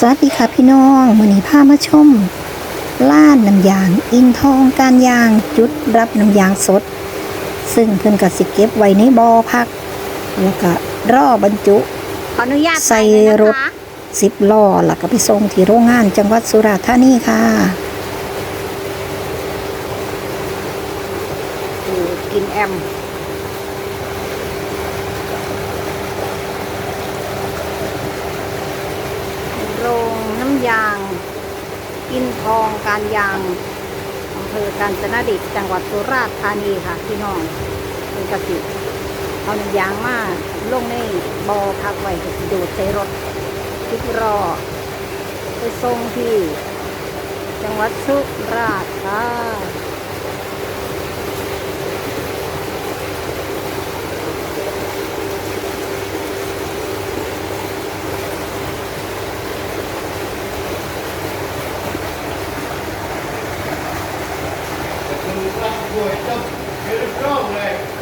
สวัสดีค่ะพี่น้องมือนี้พามาชมล้านน้ำยาง อินทองการยางจุดรับน้ำยางสด ซึ่งเพิ่นก็สิเก็บไว้ในบ่อพัก แล้วก็รอบรรจุขออนุญาตใส่ถ่ายเลยนะคะรถสิบล้อแล้วก็ไปส่งที่โรงงานจังหวัดสุราษฎร์ธานีค่ะคือกินแอม โรงน้ำ ยาง อินทองการยางอำเภอกาญจนดิตจังหวัดสุราษฎร์ธานีค่ะพี่น้องเป็นกสิเอาน้ำยางมาลงในบอพักไว้ดูดใส่รถทิกรอไปส่งที่ จังหวัดสุราษฎร์ค่ะ go hit the hill right.